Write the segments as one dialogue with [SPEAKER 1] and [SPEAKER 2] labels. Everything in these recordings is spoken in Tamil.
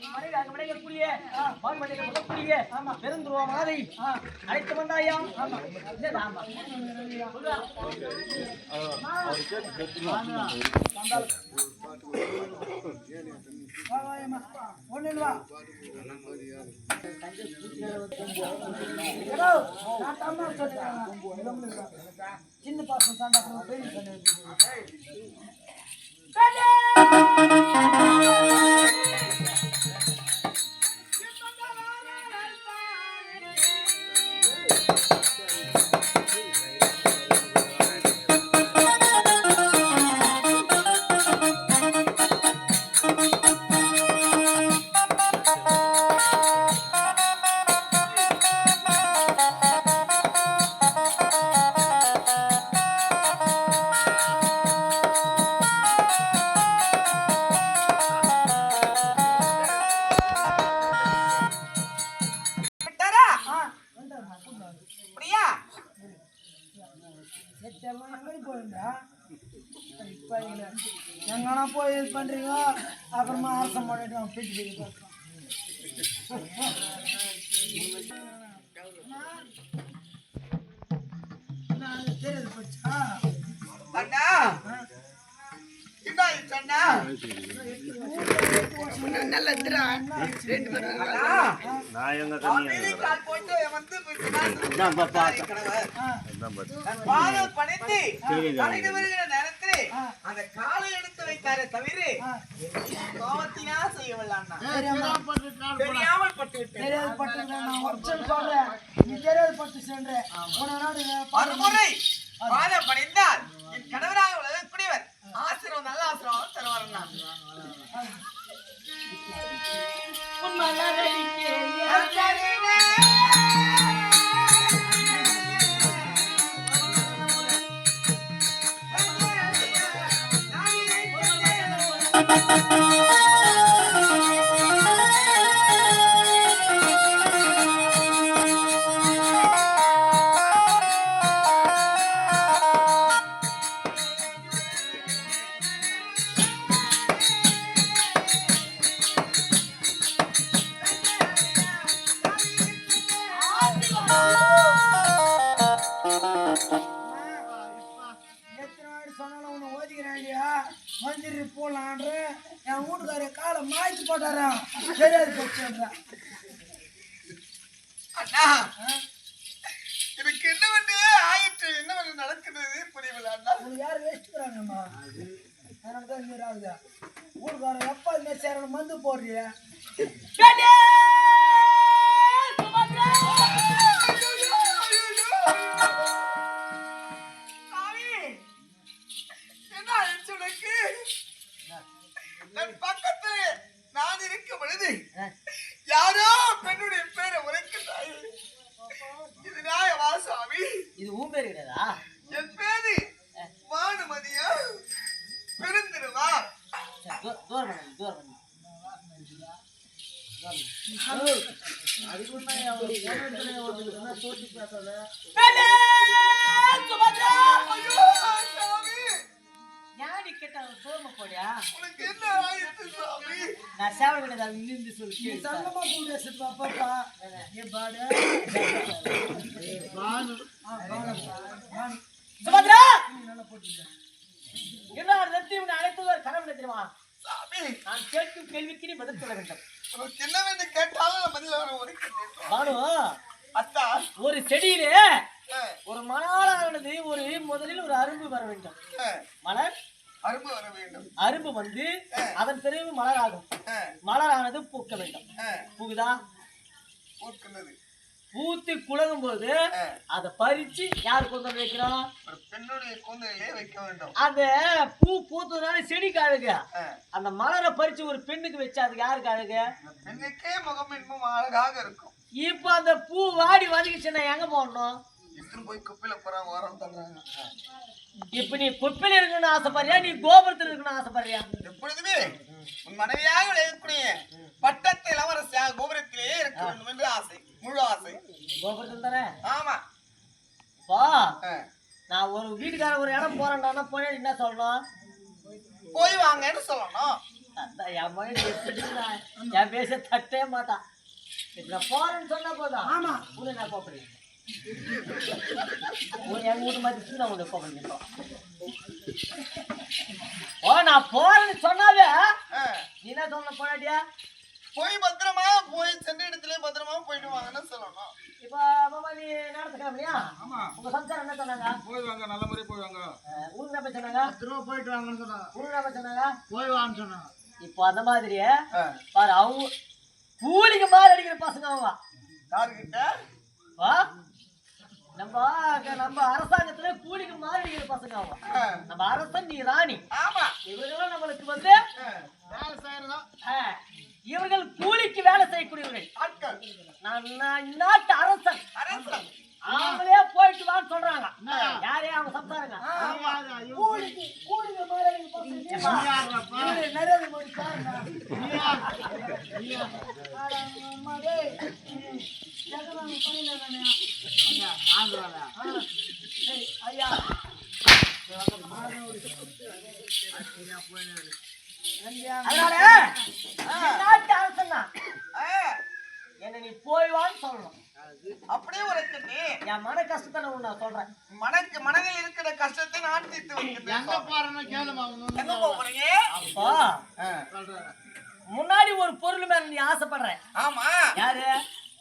[SPEAKER 1] இருக்கக்கூடிய மாதை அழைத்து வந்தாயா?
[SPEAKER 2] சின்ன பாசம் சாண்டா பெரிய சண்டை எங்கனா போய் இது பண்றீங்க அப்புறமா அரசம் பண்ணிட்டு அவன் பேச்சு? பேசி பார்க்கலாம். நான் தெரியாது போச்சா?
[SPEAKER 3] அண்ணா, அந்த காலை எடுத்து வைத்தாரே தவிர. கோவத்தினா செய்யவில்லை அண்ணா. தெரியாமல் பட்டு விட்டேன்
[SPEAKER 2] தெரியாது பட்டு நான் ஒருத்தன் சொல்றேன். நீ தெரியாது பட்டு சென்றேன் உன நாடு
[SPEAKER 3] மறுமுறை பாதம் பணிந்தால் என் கணவராக உலகக்கூடியவர். ஆசிரம் நல்ல ஆசிரம் தருவார் அண்ணா
[SPEAKER 2] காலை மாய்ச்சி போட்டாரா? தெரியாது போச்சுன்றா
[SPEAKER 3] அண்ணா. எனக்கு என்ன வந்து ஆயிற்று? என்ன வந்து நடக்குது? புரியவில்லை அண்ணா.
[SPEAKER 2] யார் வேஸ்ட்டுக்கிறாங்கம்மா எனக்கு தான் இந்த ஆகுதா? வீட்டுக்காரன் எப்போ இந்த சேரணும் மந்து போடுறிய?
[SPEAKER 3] ஆயிடுச்சு சாமி
[SPEAKER 1] நான் சேவல் கிடையாது அவன் இங்கிருந்து
[SPEAKER 2] சங்கமா கூப்பிட்டு பாப்பா ஏ பாடு பானு
[SPEAKER 1] சுபத்ரா என்ன நிறுத்தி உன்னை கனவு தெரியுமா? நான் கேட்கும் கேள்விக்கு நீ பதில் சொல்ல வேண்டும்.
[SPEAKER 3] என்ன வேண்டும் கேட்டாலும் நான் பதில் வர
[SPEAKER 1] பானு
[SPEAKER 3] அத்தா.
[SPEAKER 1] ஒரு செடியிலே ஒரு மணாலானது ஒரு முதலில் ஒரு அரும்பு வர வேண்டும். மலர்?
[SPEAKER 3] அரும்பு வர வேண்டும்.
[SPEAKER 1] அரும்பு வந்து அதன் பிறகு மலராகும். மலரானது பூக்க வேண்டும். பூக்குதா?
[SPEAKER 3] பூக்குனது
[SPEAKER 1] பூத்து குலங்கும் போது அதை பறிச்சு யார் வந்து வைக்கிறோம்
[SPEAKER 3] பெண்ணுடைய கூந்தலிலே வைக்க வேண்டும்.
[SPEAKER 1] அந்த பூ பூத்ததுனால செடிக்கு அழகு அந்த மலரை பறிச்சு ஒரு பெண்ணுக்கு வச்சா அதுக்கு யாருக்கு அழகு?
[SPEAKER 3] பெண்ணுக்கே முகம் இன்பம் அழகாக இருக்கும்.
[SPEAKER 1] இப்ப அந்த பூ வாடி வதங்கிச்சுன்னா எங்க போடணும்?
[SPEAKER 3] எடுத்துன்னு போய் குப்பையில போறாங்க உரம் தர்றாங்க.
[SPEAKER 1] இப்ப நீ குப்பையில இருக்கணும்னு ஆசைப்படுறியா? நீ கோபுரத்துல இருக்கணும்னு ஆசைப்படுறியா?
[SPEAKER 3] எப்பொழுதுமே உன் மனைவியாக விளையக்கூடிய பட்டத்து இளவரசியாக கோபுரத்திலேயே இருக்க வேண்டும் என்று ஆசை. முழு ஆசை
[SPEAKER 1] கோபுரத்துல தானே?
[SPEAKER 3] ஆமா.
[SPEAKER 1] பா நான் ஒரு வீட்டுக்கார ஒரு இடம் போறேன்டானா போனேன் என்ன சொல்லணும்?
[SPEAKER 3] போய் வாங்கன்னு சொல்லணும்.
[SPEAKER 1] அதான் என் மகன் என் பேச தட்டவே மாட்டான். நான் போறேன்னு சொன்னா போதும்.
[SPEAKER 2] ஆமா.
[SPEAKER 1] உன்னை நான் கூப்பிடுறேன். உன் எங்க வீட்டு மாதிரி நான் உன்னை கூப்பிடுறேன் ஓ நான் போறேன்னு சொன்னாவே
[SPEAKER 3] ஆ.
[SPEAKER 1] நீ என்ன சொன்ன போனாட்டியா?
[SPEAKER 3] போய் பத்திரமா போய் சென்ற இடத்துல பத்திரமா போயிட்டு வாங்கன்னு சொல்லணும்.
[SPEAKER 1] இப்ப மாமா நீ நடத்துக்கலாம்லையா
[SPEAKER 2] ஆமா.
[SPEAKER 1] உங்க சம்சாரம் என்ன சொன்னாங்க?
[SPEAKER 2] போய் வாங்க நல்ல முறை போய் வாங்க.
[SPEAKER 1] உங்களுக்கு என்ன சொன்னாங்க?
[SPEAKER 2] திரும்ப போயிட்டு வாங்கன்னு சொன்னாங்க.
[SPEAKER 1] என்ன சொன்னாங்க?
[SPEAKER 2] போய் வான்னு சொன்னாங்க.
[SPEAKER 1] இப்போ அந்த மாதிரியே. பாரு அவங்க கூலிக்கு மாதிரி அடிக்கிற பசங்க அவங்க.
[SPEAKER 3] யாருக்கிட்ட?
[SPEAKER 1] வா நம்ம நம்ம அரசாங்கத்துல கூலிக்கு மாதிரி அடிக்கிற பசங்க அவங்க.
[SPEAKER 3] ஆ.
[SPEAKER 1] நம்ம அரசன் நீ ராணி.
[SPEAKER 3] ஆமா.
[SPEAKER 1] இவர்களும் நம்மளுக்கு வந்து.
[SPEAKER 2] வேலை
[SPEAKER 1] இவர்கள் கூலிக்கு வேலை செய்யக்கூடியவர்கள். இந்நாட்டு அரசன்.
[SPEAKER 3] அரசன்.
[SPEAKER 1] அவங்களே போயிட்டு வான்னு சொல்றாங்க. யாரே அவங்க சம்சாருங்க கூலிக்கு கூலிக்கு மாதிரி அடிக்கிற பசங்க ஏம்மா? இவரு நரேந்திர மோடி பாருங்க ஐயா அதனால நாட்டு அரசன் தான்
[SPEAKER 3] ஆ.
[SPEAKER 1] என்ன நீ போய் வான்னு சொல்லணும்
[SPEAKER 3] அப்படியே உனக்கு நீ
[SPEAKER 1] என் மன கஷ்டத்தை நான் சொல்றேன்.
[SPEAKER 3] மனக்கு மனதில் இருக்கிற கஷ்டத்தை நான் தீர்த்து வைக்கிறேன்.
[SPEAKER 1] முன்னாடி ஒரு பொருள் மேல நீ ஆசைப்படுற.
[SPEAKER 3] ஆமா.
[SPEAKER 1] யாரு?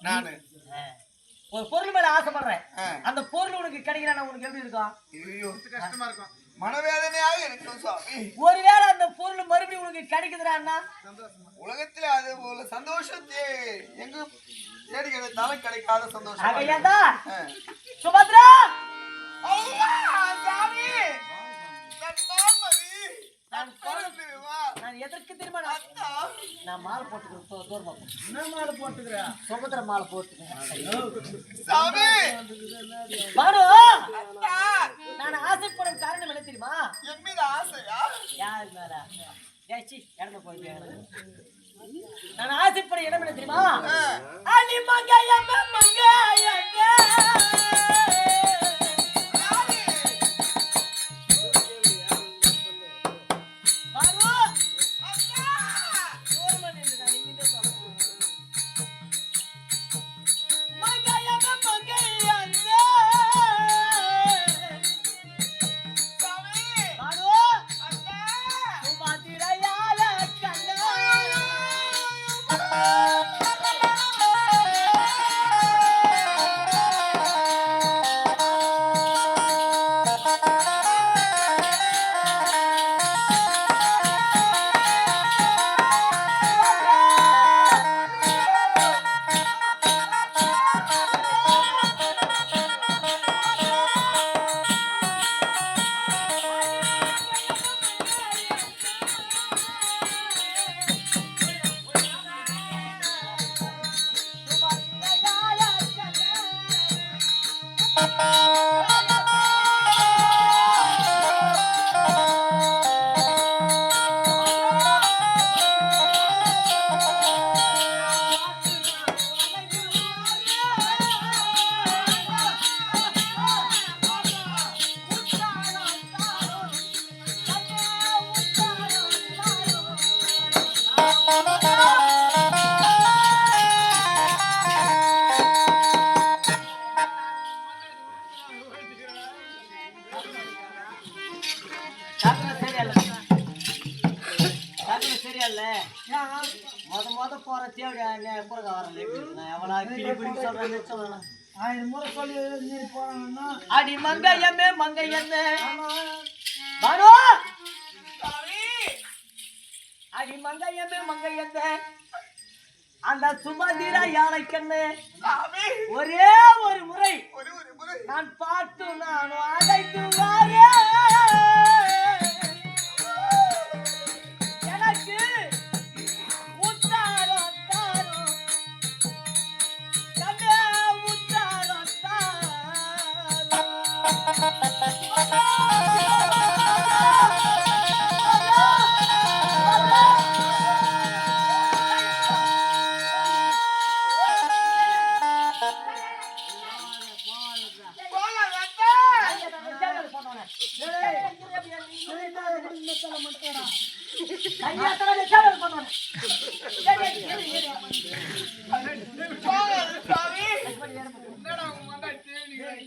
[SPEAKER 3] நானு.
[SPEAKER 1] ஒரு பொருள் மேல ஆசைப்படுற.
[SPEAKER 3] ஆ.
[SPEAKER 1] அந்த பொருள் உனக்கு கிடைக்கலன்னா உனக்கு எப்படி இருக்கும்?
[SPEAKER 2] கஷ்டமா இருக்கும்.
[SPEAKER 3] மனவேதனையாக இருக்கும் சுவாமி.
[SPEAKER 1] ஒருவேளை அந்த பொருள் மறுபடியும் உனக்கு கிடைக்குதுடான்னா
[SPEAKER 3] உலகத்துல அது போல சந்தோஷத்தை எங்க தேடி கிடைத்தாலும் கிடைக்காத சந்தோஷம்.
[SPEAKER 1] சுபத்ரா!
[SPEAKER 3] ஐயா, சாமி! நான்
[SPEAKER 1] எதற்கு தெரியுமா நான் மாலை போட்டுக்கிறேன் தூரமா.
[SPEAKER 2] என்ன மாலை போட்டுக்கிறேன்
[SPEAKER 1] சுபத்ரா மாலை போட்டுக்கிறேன்.
[SPEAKER 3] சாமி!
[SPEAKER 1] பாரு! நான் ஆசைப்படும் காரணம் என்ன தெரியுமா?
[SPEAKER 3] என் மீது ஆசையா?
[SPEAKER 1] யார் மேல? ஏய், சீ, இடத்த போயிட்டு எனக்கு. நான் ஆசைப்பட இடம் என்ன தெரியுமா?
[SPEAKER 2] ஆயிரம் முறை சொல்லி மீறி போறாங்கன்னா
[SPEAKER 1] அடி மங்கையம்மே மங்கையம்மே பானு
[SPEAKER 3] சாமி,
[SPEAKER 1] அடி மங்கையம்மே மங்கையம்மே அந்த சுமதிரா யானை கண்ணு
[SPEAKER 3] சாமி.
[SPEAKER 1] ஒரே ஒரு முறை
[SPEAKER 3] ஒரு ஒரு முறை.
[SPEAKER 1] நான் பார்த்து நான் அழைத்து வாரேன்.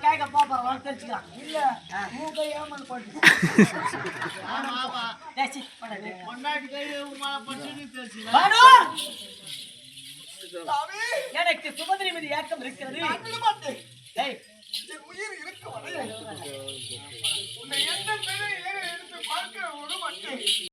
[SPEAKER 1] கேட்க போறான் தெரிஞ்சுக்கலாம்
[SPEAKER 2] இல்ல மூக்கை ஏமாந்து போட்டு
[SPEAKER 1] எனக்கு சுமதிரி மீது ஏக்கம் இருக்கிறது.
[SPEAKER 3] உயிர் இருக்க உன்னை எந்த பெரிய எடுத்து பார்க்க விட மாட்டேன்